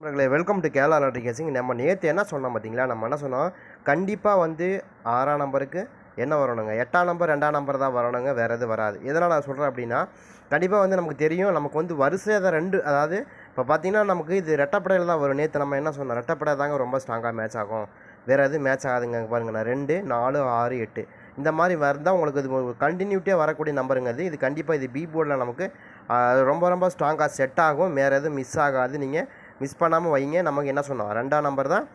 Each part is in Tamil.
நண்பர்களே welcome to Kerala lottery guessing. நம்ம நேற்று என்ன சொன்னோம் பார்த்தீங்களா நம்ம என்ன சொன்னோம்? கண்டிப்பாக வந்து ஆறாம் நம்பருக்கு என்ன வரணுங்க? எட்டாம் நம்பர் ரெண்டாம் நம்பர் தான் வரணுங்க. வேறு எதுவும் வராது. எதனால் நான் சொல்கிறேன் அப்படின்னா கண்டிப்பாக வந்து நமக்கு தெரியும் நமக்கு வந்து வரிசையாக தான் ரெண்டு அதாவது இப்போ பார்த்தீங்கன்னா நமக்கு இது ரெட்டப்படையில் தான் வரும். நேற்று நம்ம என்ன சொன்னோம்? ரெட்டப்படை தாங்க ரொம்ப ஸ்ட்ராங்காக மேட்ச் ஆகும். வேறு எதுவும் மேட்ச் ஆகாதுங்க. இங்க பாருங்க நான் ரெண்டு நாலு ஆறு எட்டு. இந்த மாதிரி வந்தால் உங்களுக்கு இது கண்டினியூட்டியாக வரக்கூடிய நம்பருங்க இது. இது கண்டிப்பாக இது பி போர்டில் நமக்கு ரொம்ப ரொம்ப ஸ்ட்ராங்காக செட் ஆகும். வேறு எதுவும் மிஸ் ஆகாது. நீங்கள் மிஸ் பண்ணாமல் வைங்க. நமக்கு என்ன சொன்னோம்? ரெண்டாம் நம்பர் தான்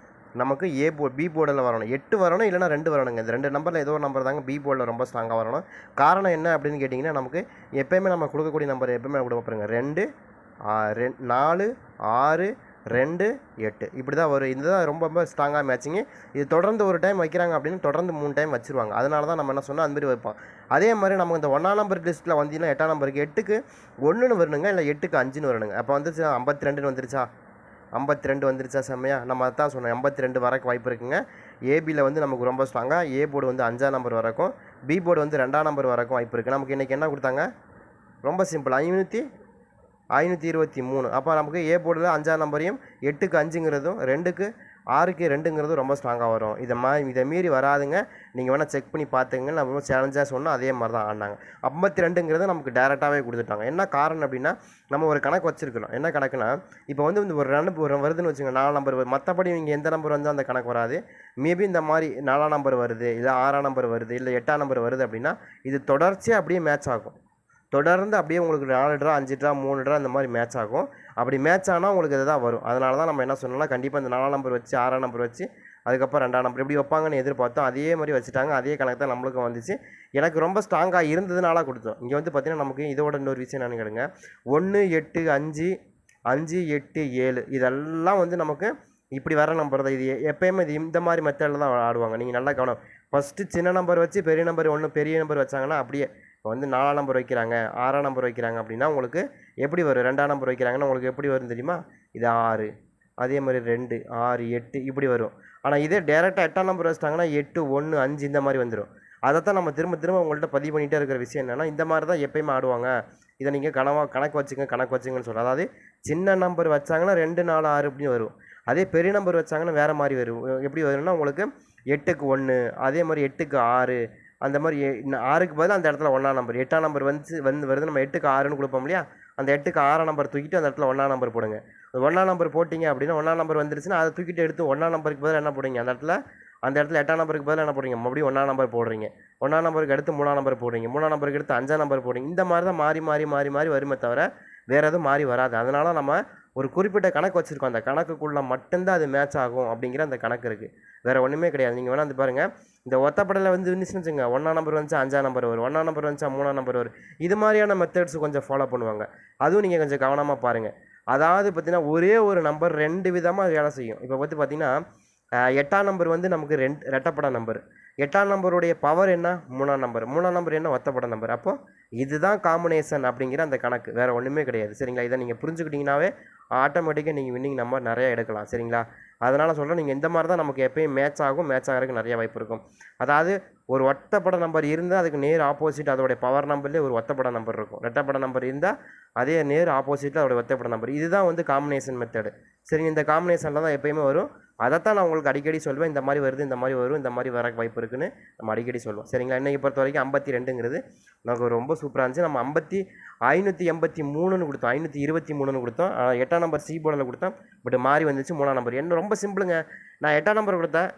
நமக்கு ஏ போ பி போர்டில் வரணும். எட்டு வரணும் இல்லைனா ரெண்டு வரணுங்க. இந்த ரெண்டு நம்பரில் ஏதோ ஒரு நம்பர் தாங்க பி போர்டில் ரொம்ப ஸ்ட்ராங்காக வரணும். காரணம் என்ன அப்படின்னு கேட்டிங்கன்னா நமக்கு எப்போயுமே நம்ம கொடுக்கக்கூடிய நம்பர் எப்போயுமே கொடுக்க பாருங்க. ரெண்டு ரெண் நாலு ஆறு ரெண்டு எட்டு. இப்படி தான் வரும். இதுதான் ரொம்ப ரொம்ப ஸ்ட்ராங்காக மேட்சிங்கு இது தொடர்ந்து ஒரு டைம் வைக்கிறாங்க அப்படின்னு தொடர்ந்து மூணு டைம் வச்சிருவாங்க. அதனால தான் நம்ம என்ன சொன்னோம்? அந்த மாதிரி வைப்போம். அதே மாதிரி நமக்கு இந்த ஒன்றாம் நம்பர் லிஸ்ட்டில் வந்தீங்கன்னா எட்டாம் நம்பருக்கு எட்டுக்கு ஒன்றுன்னு வரணுங்க இல்லை எட்டுக்கு அஞ்சுன்னு வரணுங்க. அப்போ வந்துச்சு ஐம்பத்தி ரெண்டுன்னு வந்துருச்சா? ஐம்பத்தி ரெண்டு வந்துருச்சா செம்மையா? நம்ம அதான் சொன்னோம் எண்பத்தி ரெண்டு வரக்கு வாய்ப்பு இருக்குங்க. ஏபியில் வந்து நமக்கு ரொம்ப ஸ்ட்ராங்காக ஏ போர்டு வந்து அஞ்சாம் நம்பர் வரைக்கும் பி போர்டு வந்து ரெண்டாம் நம்பர் வரைக்கும் வாய்ப்பு இருக்குது நமக்கு இன்றைக்கி என்ன கொடுத்தாங்க? ரொம்ப சிம்பிள் ஐநூற்றி ஐநூற்றி இருபத்தி மூணு. அப்போ நமக்கு ஏ போர்டில் அஞ்சாம் நம்பரையும் எட்டுக்கு அஞ்சுங்கிறதும் ரெண்டுக்கு ஆறுக்கு ரெண்டுங்கிறதும் ரொம்ப ஸ்ட்ராங்காக வரும். இதை மா இதை மீறி வராதுங்க. நீங்கள் வேணால் செக் பண்ணி பார்த்துங்க நம்ம சேலஞ்சாக சொன்னோம் அதே மாதிரி தான் ஆடினாங்க ஐம்பத்தி ரெண்டுங்கிறது நமக்கு டேரெக்டாகவே கொடுத்துட்டாங்க. என்ன காரணம் அப்படின்னா நம்ம ஒரு கணக்கு வச்சுருக்கிறோம் என்ன கணக்குனா இப்போ வந்து இந்த ஒரு ரன் ஒரு வருதுன்னு வச்சுங்க நாலு நம்பர் மற்றபடி இங்கே எந்த நம்பர் வந்தால் அந்த கணக்கு வராது. மேபி இந்த மாதிரி நாலாம் நம்பர் வருது இல்லை ஆறாம் நம்பர் வருது இல்லை எட்டாம் நம்பர் வருது அப்படின்னா இது தொடர்ச்சியாக அப்படியே மேட்ச் ஆகும். தொடர்ந்து அப்படியே உங்களுக்கு நாலு ட்ரா அஞ்சு ட்ரா மூணு ட்ரா இந்த மாதிரி மேட்ச் ஆகும். அப்படி மேட்ச் ஆனால் உங்களுக்கு இதுதான் வரும். அதனால தான் நம்ம என்ன சொன்னோம்னா கண்டிப்பாக இந்த நாலாம் நம்பர் வச்சு ஆறாம் நம்பர் வச்சு அதுக்கப்புறம் ரெண்டாம் நம்பர் இப்படி வைப்பாங்கன்னு எதிர்பார்த்தோம் அதே மாதிரி வச்சுட்டாங்க. அதே கணக்கு தான் நம்மளுக்கும் வந்துச்சு. எனக்கு ரொம்ப ஸ்ட்ராங்காக இருந்ததுனால கொடுத்தோம். இங்கே வந்து பார்த்தீங்கன்னா நமக்கு இதோட இன்னொரு விஷயம் என்னன்னு கேளுங்க. ஒன்று எட்டு அஞ்சு அஞ்சு எட்டு ஏழு. இதெல்லாம் வந்து நமக்கு இப்படி வர நம்பர் தான். இது எப்பயுமே இது இந்த மாதிரி மெத்தடில் தான் ஆடுவாங்க. நீங்கள் நல்லா கவனம். ஃபஸ்ட்டு சின்ன நம்பர் வச்சு பெரிய நம்பர் ஒன்று பெரிய நம்பர் வச்சாங்கன்னா அப்படியே இப்போ வந்து நாலாம் நம்பர் வைக்கிறாங்க ஆறாம் நம்பர் வைக்கிறாங்க அப்படின்னா உங்களுக்கு எப்படி வரும்? ரெண்டாம் நம்பர் வைக்கிறாங்கன்னா உங்களுக்கு எப்படி வரும் தெரியுமா? இது ஆறு. அதே மாதிரி ரெண்டு ஆறு எட்டு இப்படி வரும். ஆனால் இதே டேரெக்டாக எட்டாம் நம்பர் வச்சிட்டாங்கன்னா எட்டு ஒன்று அஞ்சு இந்த மாதிரி வந்துடும் அதை தான் நம்ம திரும்ப திரும்ப உங்கள்கிட்ட பதிவு பண்ணிகிட்டே இருக்கிற விஷயம் என்னென்னா இந்த மாதிரி தான் எப்பயுமே ஆடுவாங்க. இதை நீங்கள் கணவா கணக்கு வச்சுங்க கணக்கு வச்சுங்கன்னு சொல்கிறோம் அதாவது சின்ன நம்பர் வச்சாங்கன்னா ரெண்டு நாலு ஆறு அப்படின்னு வரும். அதே பெரிய நம்பர் வச்சாங்கன்னா வேறு மாதிரி வரும். எப்படி வரும்னா உங்களுக்கு எட்டுக்கு ஒன்று அதே மாதிரி எட்டுக்கு ஆறு அந்த மாதிரி ஆறுக்கு பதில் அந்த இடத்துல ஒன்றாம் நம்பர் எட்டாம் நம்பர் வந்து வந்து வருது. நம்ம எட்டுக்கு ஆறுன்னு கொடுப்போம் இல்லையா? அந்த எட்டுக்கு ஆறாம் நம்பர் தூக்கிட்டு அந்த இடத்துல ஒன்றாம் நம்பர் போடுங்க. ஒன்றாம் நம்பர் போட்டிங்க அப்படின்னா ஒன்றாம் நம்பர் வந்துருச்சுன்னா அதை தூக்கிட்டு எடுத்து ஒன்றாம் நம்பருக்கு பதில் என்ன போடுங்க அந்த இடத்துல அந்த இடத்துல எட்டாம் நம்பருக்கு பதில் என்ன போடுறீங்க? மறுபடியும் ஒன்றாம் நம்பர் போடுறீங்க. ஒன்றாம் நம்பருக்கு அடுத்து மூணாம் நம்பர் போடுறீங்க. மூணாம் நம்பருக்கு அடுத்து அஞ்சாம் நம்பர் போடுறீங்க. இந்த மாதிரி தான் மாறி மாறி மாறி மாறி வருமே தவிர வேறு எதுவும் மாறி வராது. அதனால் நம்ம ஒரு குறிப்பிட்ட கணக்கு வச்சுருக்கோம். அந்த கணக்குக்குள்ளே மட்டும்தான் அது மேட்ச் ஆகும் அப்படிங்கிற அந்த கணக்கு இருக்குது வேறு ஒன்றுமே கிடையாது. நீங்கள் வேணால் வந்து பாருங்கள் இந்த ஒத்தப்படையில் வந்து இருந்துச்சுன்னு வச்சுங்க ஒன்றாம் நம்பர் வந்துச்சா அஞ்சாம் நம்பர் வரும். ஒன்றா நம்பர் வந்துச்சா மூணாம் நம்பர் வரும். இது மாதிரியான மெத்தட்ஸ் கொஞ்சம் ஃபாலோ பண்ணுவாங்க. அதுவும் நீங்கள் கொஞ்சம் கவனமாக பாருங்கள் அதாவது பார்த்தீங்கன்னா ஒரே ஒரு நம்பர் ரெண்டு விதமாக வேலை செய்யும். இப்போ வந்து பார்த்தீங்கன்னா எட்டாம் நம்பர் வந்து நமக்கு ரெண்டு ரெட்டப்பட நம்பர் எட்டாம் நம்பருடைய பவர் என்ன? மூணாம் நம்பர் மூணாம் நம்பர் என்ன? ஒத்தப்பட நம்பர் அப்போ இதுதான் காம்பினேஷன் அப்படிங்கிற அந்த கணக்கு. வேறு ஒன்றுமே கிடையாது. சரிங்களா? இதை நீங்கள் புரிஞ்சுக்கிட்டீங்கன்னாவே ஆட்டோமேட்டிக்காக நீங்கள் வின்னிங் நம்பர் நிறையா எடுக்கலாம். சரிங்களா? அதனால் சொல்கிறேன் நீங்கள் இந்த மாதிரி தான் நமக்கு எப்பயும் மேட்ச் ஆகும் மேட்ச் ஆகிறதுக்கு நிறைய வாய்ப்பு இருக்கும். அதாவது ஒரு ஒத்தப்பட நம்பர் இருந்தால் அதுக்கு நேர் ஆப்போசிட் அதோடைய பவர் நம்பர்லேயே ஒரு ஒத்தப்பட நம்பர் இருக்கும். ரெட்டப்பட நம்பர் இருந்தால் அதே நேர் ஆப்போசிட்டில் அதோடய ஒத்தப்பட நம்பர் இதுதான் வந்து காம்பினேஷன் மெத்தடு சரி இந்த காம்பினேஷனில் தான் எப்பயுமே வரும். அதைத்தான் நான் உங்களுக்கு அடிக்கடி சொல்வேன். இந்த மாதிரி வருது இந்த மாதிரி வரும் இந்த மாதிரி வர வாய்ப்பு இருக்குன்னு நம்ம அடிக்கடி சொல்லுவோம் சரிங்களா? இன்றைக்கி பொறுத்த வரைக்கும் ஐம்பத்தி ரெண்டுங்கிறது நமக்கு ரொம்ப சூப்பராக இருந்துச்சு. நம்ம ஐம்பத்தி ஐநூற்றி எண்பத்தி மூணுன்னு கொடுத்தோம். ஐநூற்றி இருபத்தி மூணுன்னு கொடுத்தோம். ஆனால் எட்டாம் நம்பர் சி போர்டில் கொடுத்தோம். பட் மாறி வந்துச்சு மூணாம் நம்பர் என்ன ரொம்ப சிம்பிளுங்க நான் எட்டாம் நம்பர் கொடுத்தேன்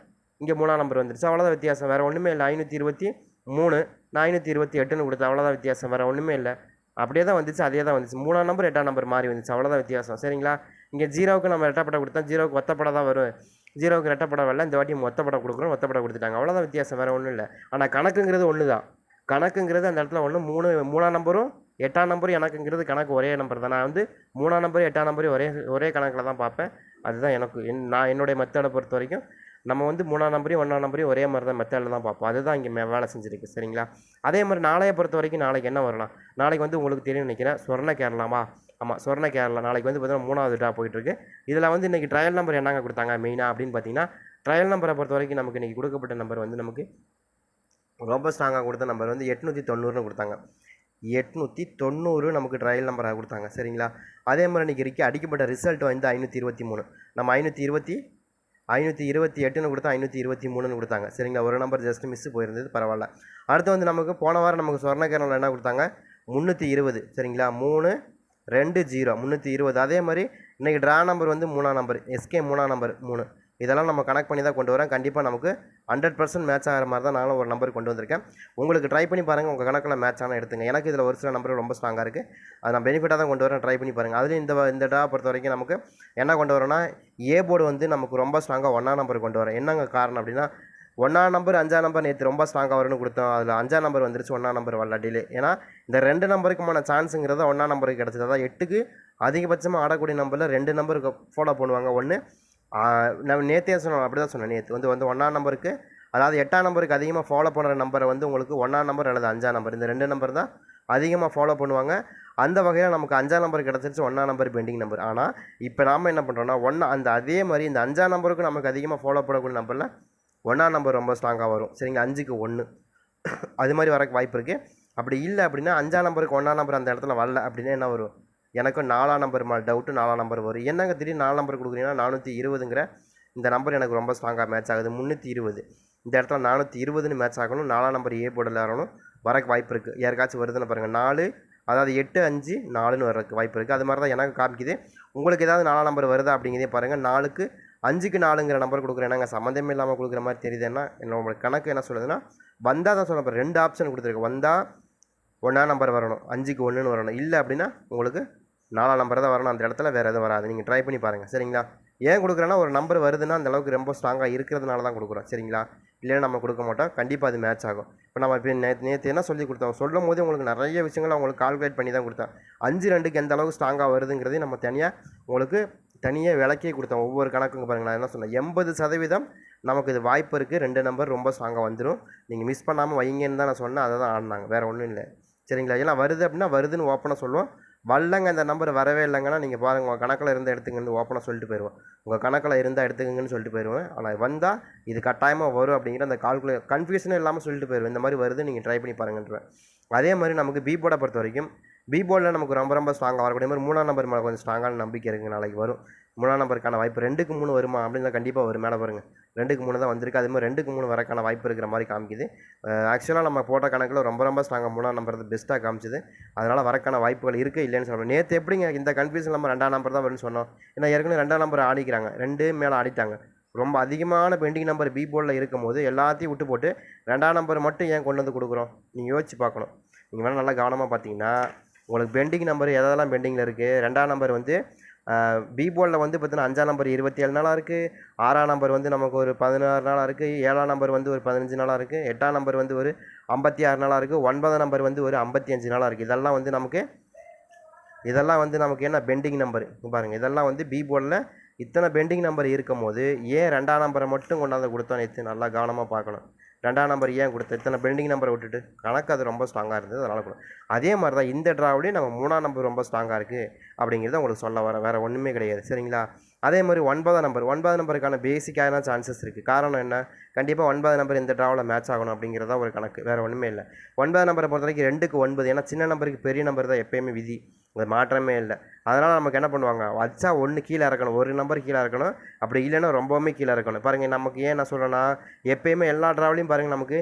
இங்கே மூணாம் நம்பர் வந்துருச்சு. அவ்வளோதான் வித்தியாசம். வேறு ஒன்றுமே இல்லை. ஐநூற்றி இருபத்தி மூணு நான் ஐநூற்றி இருபத்தி எட்டுன்னு கொடுத்தேன் அவ்வளோதான் வித்தியாசம். வேறு ஒன்றுமே இல்லை. அப்படியே தான் வந்துச்சு. அதே தான் வந்துச்சு. மூணாம் நம்பர் எட்டாம் நம்பர் மாறி வந்துச்சு. அவ்வளோதான் வித்தியாசம். சரிங்களா? இங்கே ஜீரோவுக்கு நம்ம ரெட்டப்படம் கொடுத்தோம். ஜீரோவுக்கு ஒத்தப்பட தான் வரும். ஜீரோவுக்கு ரெட்டப்படம் வரல இந்த வாட்டி ஒத்தப்படம் கொடுக்குறோம் ஒத்தப்படம் கொடுத்துட்டாங்க. அவ்வளோதான் வித்தியாசம் வேறு ஒன்றும் இல்லை. ஆனால் கணக்குங்கிறது ஒன்று தான் கணக்குங்கிறது அந்த இடத்துல ஒன்று மூணு மூணாம் நம்பரும் எட்டாம் நம்பரும் எனக்குங்கிறது கணக்கு ஒரே நம்பர் தான். நான் வந்து மூணாம் நம்பரும் எட்டாம் நம்பரும் ஒரே ஒரே கணக்கில் தான் பார்ப்பேன். அதுதான் எனக்கு என் நான் என்னுடைய மெத்தடை பொறுத்த வரைக்கும் நம்ம வந்து மூணாம் நம்பரையும் ஒன்றாம் நம்பரையும் ஒரே மாதிரி தான் மெத்தடில் தான் பார்ப்போம். அதுதான் இங்கே வேலை செஞ்சுருக்கு சரிங்களா? அதே மாதிரி நாளைய பொறுத்த வரைக்கும் நாளைக்கு என்ன வரலாம் நாளைக்கு வந்து உங்களுக்கு தெரியும் நினைக்கிறேன் சொர்ண கேரளாமா ஆமாம் சொர்ண கேரளா. நாளைக்கு வந்து பார்த்தீங்கன்னா மூணாவது டா போயிட்டுருக்கு. இதில் வந்து இன்றைக்கி ட்ரையல் நம்பர் என்னங்க கொடுத்தாங்க? மெயினாக அப்படின்னு பார்த்தீங்கன்னா ட்ரையல் நம்பரை பொறுத்த வரைக்கும் நமக்கு இன்றைக்கி கொடுக்கப்பட்ட நம்பர் வந்து நமக்கு ரொம்ப ஸ்ட்ராங்காக கொடுத்த நம்பர் வந்து எட்நூற்றி தொண்ணூறுன்னு கொடுத்தாங்க. எட்நூற்றி தொண்ணூறு நமக்கு ட்ரையல் நம்பராக கொடுத்தாங்க. சரிங்களா? அதே மாதிரி இன்றைக்கி இருக்கு. அடிக்கப்பட்ட ரிசல்ட் வந்து ஐநூற்றி இருபத்தி மூணு. நம்ம ஐநூற்றி இருபத்தி ஐநூற்றி இருபத்தி எட்டுன்னு கொடுத்தா ஐநூற்றி இருபத்தி மூணுன்னு கொடுத்தாங்க. சரிங்களா? ஒரு நம்பர் ஜஸ்ட் மிஸ் போயிருந்தது. பரவாயில்ல. அடுத்து வந்து நமக்கு போன வாரம் நமக்கு சொர்ணகரனில் என்ன கொடுத்தாங்க? முந்நூற்றி இருபது. சரிங்களா? மூணு ரெண்டு ஜீரோ முந்நூற்றி இருபது. அதே மாதிரி இன்றைக்கி ட்ரா நம்பர் வந்து மூணாம் நம்பர் எஸ்கே மூணாம் நம்பர் மூணு. இதெல்லாம் நம்ம கனெக்ட் பண்ணி தான் கொண்டு வரேன் கண்டிப்பாக நமக்கு ஹண்ட்ரட் பர்சன்ட் மேட்ச் ஆகிற மாதிரி தான் நானும் ஒரு நம்பர் கொண்டு வந்திருக்கேன். உங்களுக்கு ட்ரை பண்ணி பாருங்கள் உங்கள் கணக்கில் மேட்ச் ஆனால் எடுத்துங்க. எனக்கு இதில் ஒரு சில நம்பர் ரொம்ப ஸ்ட்ராங்காக இருக்குது அது நான் பெனிஃபிட்டாக தான் கொண்டு வரேன். ட்ரை பண்ணி பாருங்கள் அதுலேயும் இந்த இந்த டா பொறுத்த வரைக்கும் நமக்கு என்ன கொண்டு வரோன்னா ஏ போர்டு வந்து நமக்கு ரொம்ப ஸ்ட்ராங்காக ஒன்றா நம்பர் கொண்டு வரேன் என்னங்க காரணம் அப்படின்னா ஒன்றாம் நம்பர் அஞ்சாம் நம்பர் நேற்று ரொம்ப ஸ்ட்ராங்காக வரும்னு கொடுத்தோம். அதில் அஞ்சாம் நம்பர் வந்துருச்சு ஒன்றாம் நம்பர் வரல டிலே ஏன்னா இந்த ரெண்டு நம்பருக்குமான சான்ஸுங்கிறது ஒன்றாம் நம்பருக்கு கிடச்சது. அதான் எட்டுக்கு அதிகபட்சமாக ஆடக்கூடிய நம்பரில் ரெண்டு நம்பருக்கு ஃபாலோ பண்ணுவாங்க. ஒன்று நம்ம நேற்றே சொன்னோம் அப்படி தான் சொன்னேன் நேற்று வந்து வந்து ஒன்றாம் நம்பருக்கு அதாவது எட்டாம் நம்பருக்கு அதிகமாக ஃபாலோ பண்ணுற நம்பரை வந்து உங்களுக்கு ஒன்றாம் நம்பர் அல்லது அஞ்சாம் நம்பர் இந்த ரெண்டு நம்பர் தான் அதிகமாக ஃபாலோ பண்ணுவாங்க. அந்த வகையில் நமக்கு அஞ்சாம் நம்பர் கிடச்சிருச்சு ஒன்றாம் நம்பர் பெண்டிங் நம்பர் ஆனால் இப்போ நாம் என்ன பண்ணுறோன்னா ஒன்றா அந்த அதே மாதிரி இந்த அஞ்சாம் நம்பருக்கு நமக்கு அதிகமாக ஃபாலோ பண்ணக்கூடிய நம்பரில் ஒன்றாம் நம்பர் ரொம்ப ஸ்ட்ராங்காக வரும். சரிங்களா அஞ்சுக்கு ஒன்று அது மாதிரி வரக்கு வாய்ப்பு இருக்குது அப்படி இல்லை அப்படின்னா அஞ்சாம் நம்பருக்கு ஒன்றாம் நம்பர் அந்த இடத்துல வரல அப்படின்னா என்ன வரும்? எனக்கும் நாலாம் நம்பர் மேலே டவுட்டு நாலாம் நம்பர் வரும். என்னங்க திடீர்னு நாலாம் நம்பர் கொடுக்குறீங்கன்னா நானூற்றி இருபதுங்கிற இந்த நம்பர் எனக்கு ரொம்ப ஸ்ட்ராங்காக மேட்ச் ஆகுது. முந்நூற்றி இருபது. இந்த இடத்துல நானூற்றி இருபதுன்னு மேட்ச் ஆகணும். நாலாம் நம்பர் ஏ போர்டில் வரணும் வரக்கு வாய்ப்பு இருக்குது யாருக்காச்சும் வருதுன்னு பாருங்கள் நாலு அதாவது எட்டு அஞ்சு நாலுன்னு வரக்கு வாய்ப்பு இருக்குது அது மாதிரி தான் எனக்கு காமிக்குது. உங்களுக்கு ஏதாவது நாலாம் நம்பர் வருதா அப்படிங்கிறதே பாருங்கள் நாலுக்கு அஞ்சுக்கு நாலுங்கிற நம்பர் கொடுக்குறேன். நாங்கள் சம்மந்தமே இல்லாமல் கொடுக்குற மாதிரி தெரியுதுன்னா என்னோட கணக்கு என்ன சொல்லுதுன்னா வந்தால் தான் சொல்ல ரெண்டு ஆப்ஷன் கொடுத்துருக்கு. வந்தால் ஒன்றா நம்பர் வரணும். அஞ்சுக்கு ஒன்றுன்னு வரணும். இல்லை அப்படின்னா உங்களுக்கு நாலாம் நம்பர் தான் வரணும். அந்த இடத்துல வேறு எதுவும் வராது. நீங்கள் ட்ரை பண்ணி பாருங்கள் சரிங்களா? ஏன் கொடுக்குறேன்னா ஒரு நம்பர் வருதுன்னா அந்த அளவுக்கு ரொம்ப ஸ்ட்ராங்காக இருக்கிறதுனால தான் கொடுக்குறோம். சரிங்களா? இல்லைன்னா நம்ம கொடுக்க மாட்டோம். கண்டிப்பாக அது மேட்ச் ஆகும். இப்போ நம்ம இப்போ நேற்று நேற்று என்ன சொல்லி கொடுத்தோம்? சொல்லும் போது உங்களுக்கு நிறைய விஷயங்கள் உங்களுக்கு கால்குலேட் பண்ணி தான் கொடுத்தேன். அஞ்சு ரெண்டுக்கு எந்த அளவுக்கு ஸ்ட்ராங்காக வருதுங்கிறதையும் நம்ம தனியாக உங்களுக்கு தனியாக விளக்கே கொடுத்தோம் ஒவ்வொரு கணக்குங்க பாருங்கள் நான் என்ன சொன்னேன்? எண்பது சதவீதம் நமக்கு இது வாய்ப்பு இருக்குது ரெண்டு நம்பர் ரொம்ப ஸ்ட்ராங்காக வந்துடும் நீங்கள் மிஸ் பண்ணாமல் வைங்கன்னு தான் நான் சொன்னேன். அதை தான் ஆடினாங்க. வேறு ஒன்றும் இல்லை. சரிங்களா? ஏன்னா வருது அப்படின்னா வருதுன்னு ஓப்பனாக சொல்லுவோம். வரலங்க இந்த நம்பர் வரவே இல்லைங்கன்னா நீங்கள் பாருங்கள் உங்கள் கணக்கில் இருந்தால் எடுத்துங்கன்னு ஓப்பனாக சொல்லிட்டு போயிடுவோம். உங்கள் கணக்கில் இருந்தால் எடுத்துக்கங்கன்னு சொல்லிட்டு போயிடுவேன் ஆனால் வந்தால் இது கட்டாயமாக வரும் அப்படிங்கிற அந்த கால்குலே கன்ஃபியூஷனே இல்லாமல் சொல்லிட்டு போயிடுவேன். இந்த மாதிரி வருது நீங்கள் ட்ரை பண்ணி பாருங்கன்றேன் அதே மாதிரி நமக்கு பீபோட பொறுத்த வரைக்கும் பி போலில் நமக்கு ரொம்ப ரொம்ப ஸ்ட்ராங்காக வரக்கூடிய மாதிரி மூணாம் நம்பர் மேலே கொஞ்சம் ஸ்ட்ராங்கான நம்பிக்கை இருக்குது நாளைக்கு வரும். மூணாம் நம்பருக்கான வாய்ப்பு ரெண்டுக்கு மூணு வருமா? அப்படின்னா கண்டிப்பாக வரும். மேலே பாருங்கள் ரெண்டுக்கு மூணு தான் வந்திருக்கு. அதே மாதிரி ரெண்டுக்கு மூணு வரக்கான வாய்ப்பு இருக்கிற மாதிரி காமிக்குது. ஆக்சுவலாக நம்ம போட்ட கணக்கில் ரொம்ப ரொம்ப ஸ்ட்ராங்காக மூணாம் நம்பர் பெஸ்ட்டாக காமிச்சிது. அதனால் வரக்கான வாய்ப்புகள் இருக்குது இல்லைன்னு சொல்லணும். நேற்று எப்படிங்க இந்த கன்ஃபியூஷன் நம்ம ரெண்டாம் நம்பர் தான் வரும்னு சொன்னோம். ஏன்னா ஏற்கனவே ரெண்டாம் நம்பர் ஆடிக்கிறாங்க. ரெண்டு மேலே ஆடிட்டாங்க. ரொம்ப அதிகமான பெண்டிங் நம்பர் பி போர்டில் இருக்கும் போது எல்லாத்தையும் விட்டு போட்டு ரெண்டாம் நம்பர் மட்டும் ஏன் கொண்டு வந்து கொடுக்குறோம்? நீங்கள் யோசிச்சு பார்க்கணும். நீங்கள் வேணால் நல்லா கவனமாக பார்த்தீங்கன்னா உங்களுக்கு பெண்டிங் நம்பர் எதெல்லாம் பெண்டிங்கில் இருக்குது ரெண்டாம் நம்பர் வந்து பீபோலில் வந்து பார்த்தீங்கன்னா அஞ்சாம் நம்பர் இருபத்தி ஏழு நாளாக இருக்குது ஆறாம் நம்பர் வந்து நமக்கு ஒரு பதினாறு நாளாக இருக்குது ஏழாம் நம்பர் வந்து ஒரு பதினஞ்சு நாளாக இருக்குது எட்டாம் நம்பர் வந்து ஒரு ஐம்பத்தி ஆறு நாளாக இருக்குது ஒன்பதாம் நம்பர் வந்து ஒரு ஐம்பத்தி அஞ்சு நாளாக இருக்குது இதெல்லாம் வந்து நமக்கு இதெல்லாம் வந்து நமக்கு என்ன பெண்டிங் நம்பர் பாருங்கள் இதெல்லாம் வந்து பி போர்டில் இத்தனை பெண்டிங் நம்பர் இருக்கும் போது ஏன் ரெண்டாம் நம்பரை மட்டும் கொண்டாந்து கொடுத்தோன்னு நேற்று நல்லா கவனமாக பார்க்கணும். ரெண்டாம் நம்பர் ஏன் கொடுத்த? இத்தனை பெண்டிங் நம்பரை விட்டுட்டு. கணக்கு அது ரொம்ப ஸ்ட்ராங்காக இருந்தது அதனால் கூட அதே மாதிரி தான் இந்த ட்ராவிலையும் நம்ம மூணாம் நம்பர் ரொம்ப ஸ்ட்ராங்காக இருக்குது அப்படிங்கிறத உங்களுக்கு சொல்ல வர வேறு ஒன்றுமே கிடையாது. சரிங்களா? அதே மாதிரி ஒன்பதாம் நம்பர் ஒன்பதாம் நம்பருக்கான பேசிக்கான சான்சஸ் இருக்குது காரணம் என்ன? கண்டிப்பாக ஒன்பதாம் நம்பர் இந்த ட்ராவில் மேட்ச் ஆகணும் அப்படிங்கிறதா ஒரு கணக்கு. வேறு ஒன்றுமே இல்லை. ஒன்பதாம் நம்பரை பொறுத்த வரைக்கும் ரெண்டுக்கு ஒன்பது. ஏன்னா சின்ன நம்பருக்கு பெரிய நம்பர் தான் எப்பயுமே விதி. அது மாற்றமே இல்லை. அதனால் நமக்கு என்ன பண்ணுவாங்க? வச்சா ஒன்று கீழே இறக்கணும். ஒரு நம்பர் கீழே இறக்கணும். அப்படி இல்லைன்னா ரொம்பவுமே கீழே இறக்கணும். பாருங்கள் நமக்கு ஏன் நான் சொல்கிறேன்னா எப்பயுமே எல்லா ட்ராவலையும் பாருங்கள் நமக்கு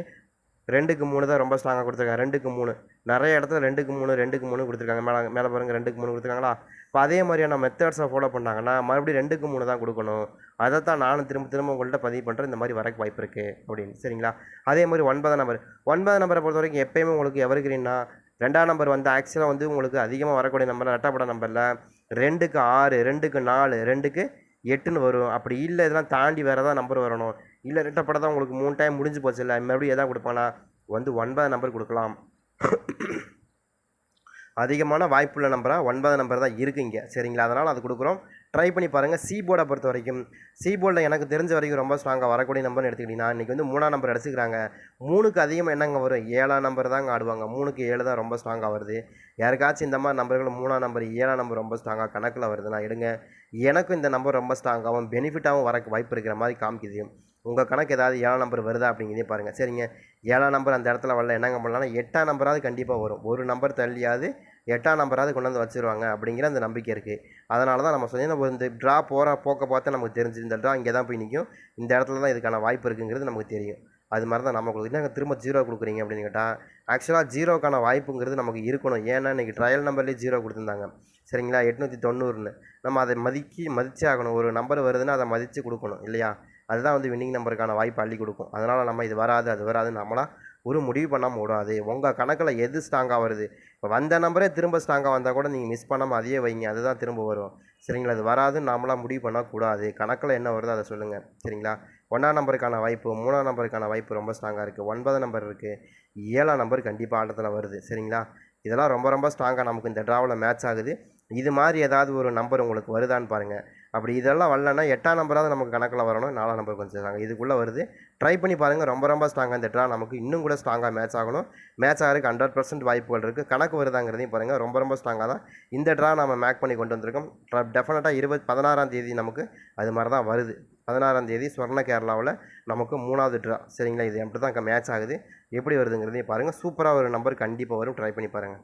ரெண்டுக்கு மூணு தான் ரொம்ப ஸ்ட்ராங்காக கொடுத்துருக்காங்க. ரெண்டுக்கு மூணு. நிறைய இடத்துல ரெண்டுக்கு மூணு ரெண்டுக்கு மூணு கொடுத்துருக்காங்க. மேலே மேலே பாருங்கள் ரெண்டுக்கு மூணு கொடுத்துருக்காங்களா? இப்போ அதே மாதிரியான மெத்தட்ஸை ஃபாலோ பண்ணாங்கன்னா மறுபடியும் ரெண்டுக்கு மூணு தான் கொடுக்கணும். அதை தான் நானும் திரும்ப திரும்ப உங்கள்கிட்ட பதிவு பண்ணுறேன் இந்த மாதிரி வரக்கு வாய்ப்பு இருக்குது அப்படின்னு. சரிங்களா? அதே மாதிரி ஒன்பதாம் நம்பர். ஒன்பதாம் நம்பரை பொறுத்த வரைக்கும் எப்பயுமே உங்களுக்கு எவர்கிரீன்னா ரெண்டாம் நம்பர் வந்து ஆக்சுவலாக வந்து உங்களுக்கு அதிகமாக வரக்கூடிய நம்பர் ரெட்டாப்பட நம்பரில் ரெண்டுக்கு ஆறு ரெண்டுக்கு நாலு ரெண்டுக்கு எட்டுன்னு வரும். அப்படி இல்லை இதெல்லாம் தாண்டி வேறு தான் நம்பர் வரணும். இல்லை ரெட்டப்பட தான் உங்களுக்கு மூணு டைம் முடிஞ்சு போச்சு இல்லை மறுபடியும் எதாவது கொடுப்பானா வந்து ஒன்பது நம்பர் கொடுக்கலாம். அதிகமான வாய்ப்புள்ள நம்பராக ஒன்பது நம்பர் தான் இருக்குங்க. சரிங்களா? அதனால் அது கொடுக்குறோம். ட்ரை பண்ணி பாருங்கள் சி போர்டை பொறுத்த வரைக்கும் சி போர்டில் எனக்கு தெரிஞ்ச வரைக்கும் ரொம்ப ஸ்ட்ராங்காக வரக்கூடிய நம்பர்னு எடுத்துக்கிட்டிங்கன்னா இன்றைக்கி வந்து மூணாம் நம்பர் அடிச்சுக்கிறாங்க மூணுக்கு அதிகமாக என்னங்க வரும்? ஏழாம் நம்பர் தாங்க ஆடுவாங்க. மூணுக்கு ஏழு தான் ரொம்ப ஸ்ட்ராங்காக வருது. யாருக்காச்சும் இந்த மாதிரி நம்பர்கள் மூணாம் நம்பர் ஏழாம் நம்பர் ரொம்ப ஸ்ட்ராங்காக கணக்கில் வருதுன்னா எடுங்க. எனக்கும் இந்த நம்பர் ரொம்ப ஸ்ட்ராங்காகவும் பெனிஃபிட்டாகவும் வரக்கு வாய்ப்பு இருக்கிற மாதிரி காமிக்குது. உங்கள் கணக்கு ஏதாவது ஏழாம் நம்பர் வருதா அப்படிங்கிறதே பாருங்கள் சரிங்க. ஏழாம் நம்பர் அந்த இடத்துல வரல என்னங்க பண்ணலாம்னா எட்டாம் நம்பராவது கண்டிப்பாக வரும். ஒரு நம்பர் தள்ளியாவது எட்டாம் நம்பராவது கொண்டு வந்து வச்சுருவாங்க அப்படிங்கிற அந்த நம்பிக்கை இருக்குது அதனால தான் நம்ம சொல்லி நம்ம இந்த ட்ரா போகிற போக்க பார்த்தா நமக்கு தெரிஞ்சு இந்த ட்ரா இங்கே தான் போய் நிற்கும். இந்த இடத்துல தான் இதுக்கான வாய்ப்பு இருக்குங்கிறது நமக்கு தெரியும். அது மாதிரி தான் நம்ம கொடுக்குறது என்னங்க திரும்ப ஜீரோ கொடுக்குறீங்க அப்படின்னு கேட்டால் ஆக்சுவலாக ஜீரோக்கான வாய்ப்புங்கிறது நமக்கு இருக்கணும். ஏன்னா இன்றைக்கி ட்ரையல் நம்பர்லேயே ஜீரோ கொடுத்துருந்தாங்க. சரிங்களா? எட்நூற்றி தொண்ணூறுன்னு. நம்ம அதை மதிக்கி மதிச்சே ஆகணும். ஒரு நம்பர் வருதுன்னா அதை மதித்து கொடுக்கணும் இல்லையா? அதுதான் வந்து வின்னிங் நம்பருக்கான வாய்ப்பு அள்ளி கொடுக்கும். அதனால் நம்ம இது வராது அது வராது நம்மளாம் ஒரு முடிவு பண்ணாமல் விடாது உங்கள் கணக்கில் எது ஸ்ட்ராங்காக வருது? இப்போ வந்த நம்பரே திரும்ப ஸ்ட்ராங்காக வந்தால் கூட நீங்கள் மிஸ் பண்ணாமல் அதையே வைங்க அதுதான் திரும்ப வரும். சரிங்களா? அது வராதுன்னு நம்மளாம் முடிவு பண்ணக்கூடாது கணக்கில் என்ன வருதோ அதை சொல்லுங்கள் சரிங்களா? ஒன்றாம் நம்பருக்கான வாய்ப்பு மூணாம் நம்பருக்கான வாய்ப்பு ரொம்ப ஸ்ட்ராங்காக இருக்குது ஒன்பதாம் நம்பர் இருக்குது ஏழாம் நம்பர் கண்டிப்பாக ஆட்டத்தில் வருது. சரிங்களா? இதெல்லாம் ரொம்ப ரொம்ப ஸ்ட்ராங்காக நமக்கு இந்த ட்ராவில் மேட்ச் ஆகுது. இது மாதிரி ஏதாவது ஒரு நம்பர் உங்களுக்கு வருதான்னு பாருங்கள் அப்படி இதெல்லாம் வரலன்னா எட்டாம் நம்பராவது நமக்கு கணக்கில் வரணும் நாலாம் நம்பர் கொஞ்சம் ஸ்ட்ராங் இதுக்குள்ளே வருது. ட்ரை பண்ணி பாருங்கள் ரொம்ப ரொம்ப ஸ்ட்ராங்காக இந்த ட்ரா நமக்கு இன்னும் கூட ஸ்ட்ராங்காக மேட்ச் ஆகணும். மேட்ச் ஆகிறதுக்கு ஹண்ட்ரட் பர்சன்ட் வாய்ப்புகள் இருக்குது கணக்கு வருதாங்கிறதையும் பாருங்கள் ரொம்ப ரொம்ப ஸ்ட்ராங்காக தான் இந்த ட்ரா நம்ம மேக் பண்ணி கொண்டு வந்திருக்கோம். டெஃபினட்டாக இருபது பதினாறாம் தேதி நமக்கு அது மாதிரி தான் வருது. பதினாறாம் தேதி ஸ்வர்ண கேரளாவில் நமக்கு மூணாவது ட்ரா சரிங்களா? இது அப்படி தான் மேட்ச் ஆகுது. எப்படி வருதுங்கிறதையும் பாருங்கள் சூப்பராக ஒரு நம்பர் கண்டிப்பாக வரும். ட்ரை பண்ணி பாருங்கள்